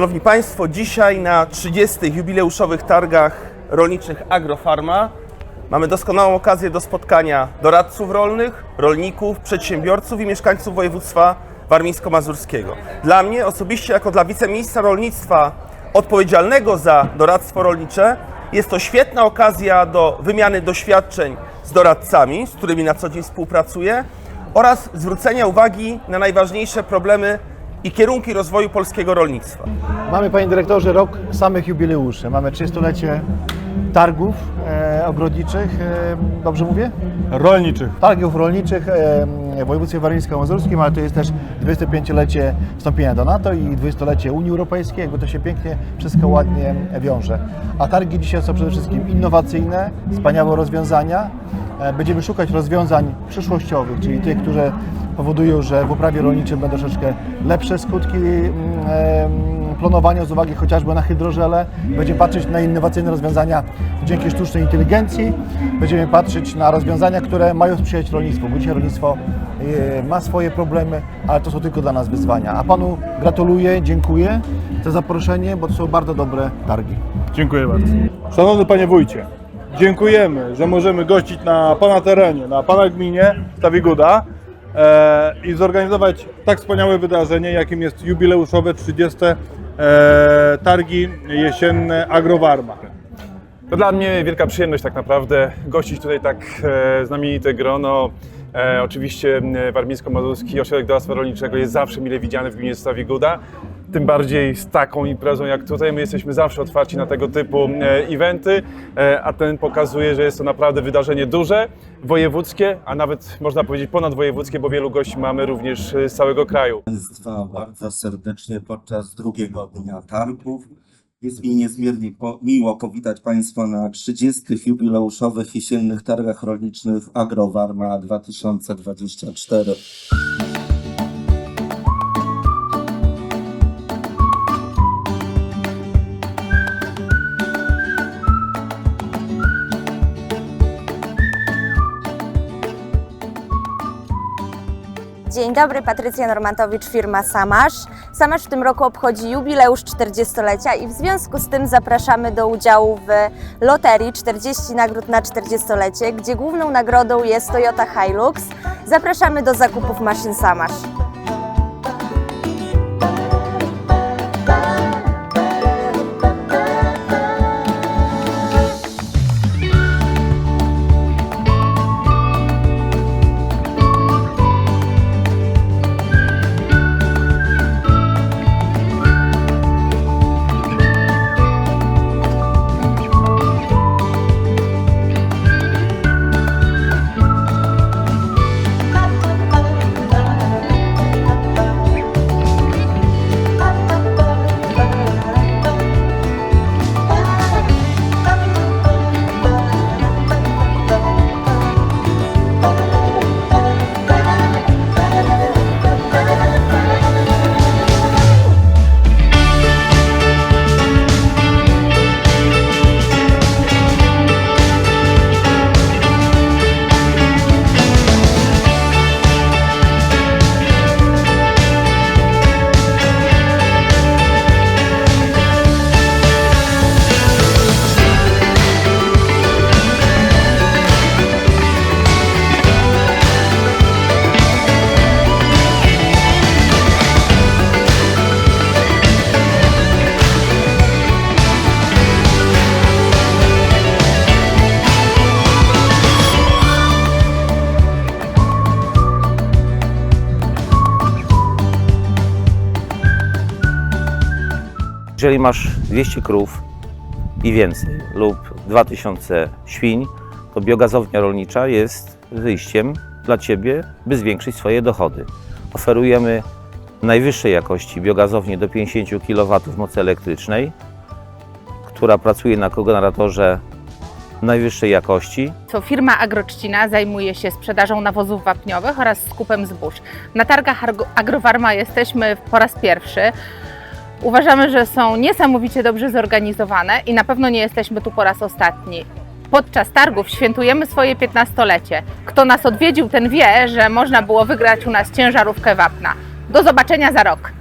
Szanowni Państwo, dzisiaj na 30. jubileuszowych targach rolniczych Agrofarma mamy doskonałą okazję do spotkania doradców rolnych, rolników, przedsiębiorców i mieszkańców województwa warmińsko-mazurskiego. Dla mnie osobiście, jako dla wiceministra rolnictwa odpowiedzialnego za doradztwo rolnicze, jest to świetna okazja do wymiany doświadczeń z doradcami, z którymi na co dzień współpracuję oraz zwrócenia uwagi na najważniejsze problemy i kierunki rozwoju polskiego rolnictwa. Mamy, panie dyrektorze, rok samych jubileuszy. Mamy 30-lecie targów e, ogrodniczych, e, dobrze mówię? rolniczych. Targów rolniczych e, w województwie warmińsko-mazurskim, ale to jest też 25-lecie wstąpienia do NATO i 20-lecie Unii Europejskiej, jakby to się pięknie wszystko ładnie wiąże. A targi dzisiaj są przede wszystkim innowacyjne, wspaniałe rozwiązania. E, Będziemy szukać rozwiązań przyszłościowych, czyli tych, które powodują, że w uprawie rolniczym będą troszeczkę lepsze skutki mm, em, planowania z uwagi chociażby na hydrożele. Będziemy patrzeć na innowacyjne rozwiązania dzięki sztucznej inteligencji. Będziemy patrzeć na rozwiązania, które mają sprzyjać rolnictwu, bo dzisiaj rolnictwo e, ma swoje problemy, ale to są tylko dla nas wyzwania. A Panu gratuluję, dziękuję za zaproszenie, bo to są bardzo dobre targi. Dziękuję bardzo. Szanowny panie wójcie, dziękujemy, że możemy gościć na pana terenie, na pana gminie Stawiguda e, i zorganizować tak wspaniałe wydarzenie, jakim jest jubileuszowe 30. E, targi jesienne Agrowarma. To dla mnie wielka przyjemność tak naprawdę gościć tutaj tak e, znamienite grono. E, oczywiście e, Warmińsko-Mazurski Ośrodek Doradztwa Rolniczego jest zawsze mile widziany w gminie Stawi Guda. Tym bardziej z taką imprezą jak tutaj. My jesteśmy zawsze otwarci na tego typu e, eventy, e, a ten pokazuje, że jest to naprawdę wydarzenie duże, wojewódzkie, a nawet można powiedzieć ponadwojewódzkie, bo wielu gości mamy również e, z całego kraju. Państwa bardzo serdecznie podczas drugiego dnia targów. Jest mi niezmiernie po, miło powitać Państwa na 30. jubileuszowych jesiennych targach rolniczych Agrowarma 2024. Dzień dobry, Patrycja Normantowicz, firma Samasz. Samasz w tym roku obchodzi jubileusz 40-lecia i w związku z tym zapraszamy do udziału w loterii 40 nagród na 40-lecie, gdzie główną nagrodą jest Toyota Hilux. Zapraszamy do zakupów maszyn Samasz. Jeżeli masz 200 krów i więcej lub 2000 świń, to biogazownia rolnicza jest wyjściem dla Ciebie, by zwiększyć swoje dochody. Oferujemy najwyższej jakości biogazownię do 50 kW mocy elektrycznej, która pracuje na kogeneratorze najwyższej jakości. Co firma Agroczcina zajmuje się sprzedażą nawozów wapniowych oraz skupem zbóż. Na targach Agrowarma jesteśmy po raz pierwszy. Uważamy, że są niesamowicie dobrze zorganizowane i na pewno nie jesteśmy tu po raz ostatni. Podczas targów świętujemy swoje 15-lecie. Kto nas odwiedził, ten wie, że można było wygrać u nas ciężarówkę wapna. Do zobaczenia za rok.